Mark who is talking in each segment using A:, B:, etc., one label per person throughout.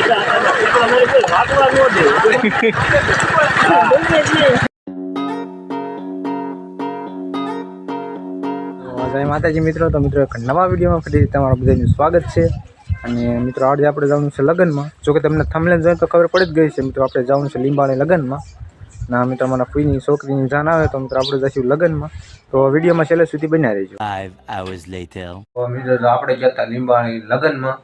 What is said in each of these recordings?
A: જય માતાજી મિત્રો. તો મિત્રો એક નવા વિડીયોમાં ફરીથી તમારું બધાનું સ્વાગત છે. અને મિત્રો આજે આપણે જવાનું છે લગ્નમાં. જો કે તમને થમલેન જોઈને તો ખબર પડી જ ગઈ છે. મિત્રો આપણે જવાનું છે લીંબાણી લગ્નમાં. ના મિત્રો મારા ફૂઈની છોકરીની જાન આવે તો મિત્રો આપણે જઈશું લગ્નમાં. તો વિડીયોમાં છેલ્લે સુધી બન્યા રહીશું મિત્રો આપણે ગયા હતા લીંબાણી લગ્નમાં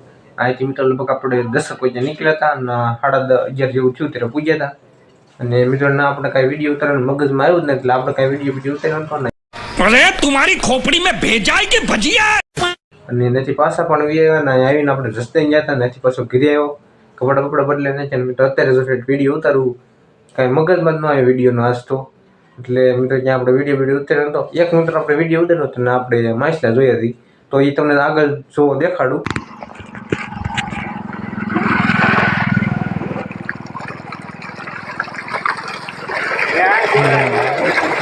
A: અહીંથી મિત્રો લગભગ આપણે દસક વાગે નીકળ્યા હતા અને સાડા અગિયાર જેવું થયું ત્યારે પૂજ્યા હતા. અને મિત્રો ના આપણે કાંઈ વીડિયો ઉતારવાનું મગજમાં આવ્યું જ નથી એટલે આપણે કઈ વીડિયો બીજો ઉતાર્યો પણ
B: નહીં. અરે તમારી ખોપડી મેં ભેજાય કે ભજીયા?
A: અને નથી પાછા પણ વ્યા અને આવીને આપણે રસ્તે ગયા હતા નથી પાછો ઘરે આવ્યો. કપડા કપડા બદલે નથી અને મિત્રો અત્યારે જો વીડિયો ઉતારવું કાંઈ મગજમાં જ ન આવે વિડીયોનો આજ તો. એટલે મિત્રો જ્યાં આપણે વીડિયો વીડિયો ઉતાર્યો હતો એક મિત્ર આપણે વીડિયો ઉતાર્યો હતો ને આપણે માછલા જોઈ હતી. તો એ તમને આગળ જો દેખાડું.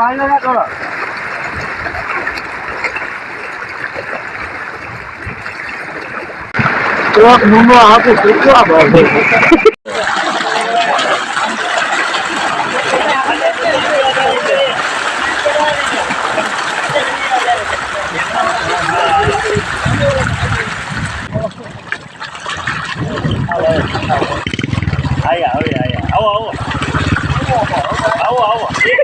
C: આવીને ના કરો. ચોક નુનો આખું કેટલા ભાવ આયા હવે આયા. આવો આવો. આવો આવો. લાગ લાગ એવું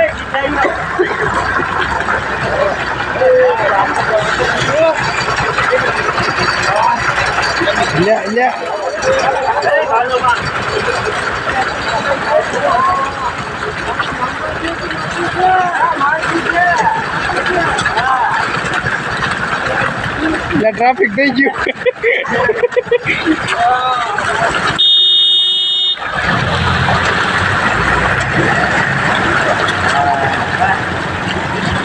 C: વળકા
A: લે. લે ટ્રાફિક થઈ ગયું.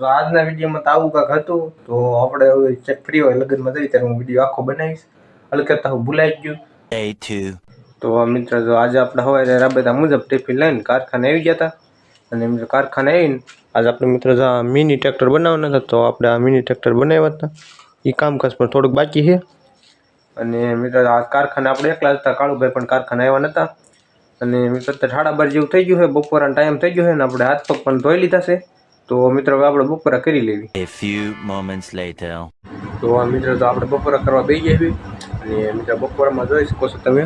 A: તો આજના વિડીયોમાં તો આવું કાંક હતું. તો આપણે હવે ચેક ફ્રી હોય લગ્નમાં જઈએ ત્યારે હું વીડિયો આખો બનાવીશ. હલકતા હું ભૂલાઈ ગયું. તો મિત્ર જો આજે આપણે હવે રાબેતા મુજબ ટિફિન લઈને કારખાને આવી ગયા હતા અને મિત્ર કારખાને આવીને આજે આપણે મિત્ર જો આ મિની ટ્રેક્ટર બનાવવાના હતા તો આપણે આ મિની ટ્રેક્ટર બનાવ્યા હતા. એ કામકાજ પણ થોડુંક બાકી છે. અને મિત્ર આ કારખાને આપણે એકલા હતા. કાળુભાઈ પણ કારખાને આવ્યા નહોતા અને મિત્ર સાડા બાર જેવું થઈ ગયું છે. બપોરાનો ટાઈમ થઈ ગયો છે ને આપણે હાથ પગ પણ ધોઈ લીધા છે. તો મિત્રો હવે આપણે બપોરા કરી લેવી.
D: A few moments later.
A: તો આ મિત્રો તો આપણે બપોરા કરવા બેસી જઈએ અને મિત્રો બપોરામાં જોઈ શકો છો તમે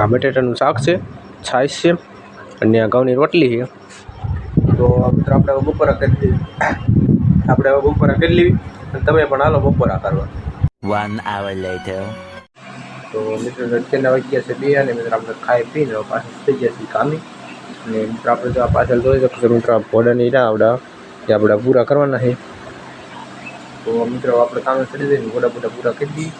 A: આ બટેટાનું શાક છે છાશ છે અને આ ઘઉંની રોટલી છે. તો મિત્રો આપણે હવે બપોરા કરી લેવી. આપણે હવે બપોરા કરી લેવી. અને તમે પણ હાલો બપોરા કરવા.
D: વન આવર લેટર
A: તો મિત્રો અત્યારના વાગ્યા છે બે અને મિત્રો આપણે ખાઈ પીને હવે થઈ ગયા છીએ કામી. અને મિત્રો આપણે જો આ પાછળ જોઈ શકો છો મિત્રો આ ઘોડાની ઈરા આવડા એ આપણે પૂરા કરવાના છે. તો મિત્રો, આપણે કામ ચડી જઈને ઘોડા બોડા પૂરા કરી દઈએ.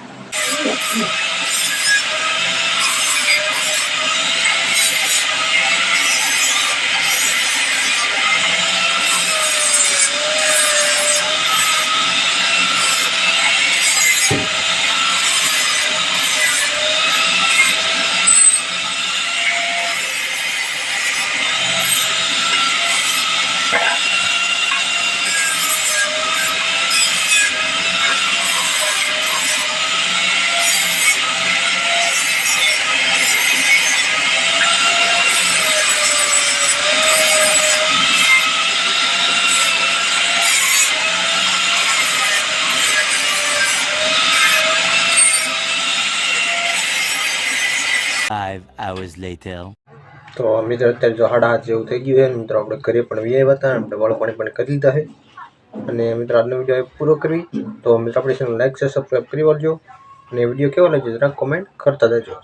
D: Hours later.
A: તો મિત્રો અત્યારે જો સાડા હાથ જેવું થઈ ગયું છે, મિત્રો આપણે ઘરે પણ વી હતા, આપણે બાળકોને પણ કરી લીધા છે. અને મિત્રો આજનો વીડિયો પૂરો કરવી. તો મિત્રો આપણી ચેનલ લાઈક છે સબસ્ક્રાઈબ કરી વાળજો અને વીડિયો કેવો લાગ્યો જરા કોમેન્ટ કરતા દેજો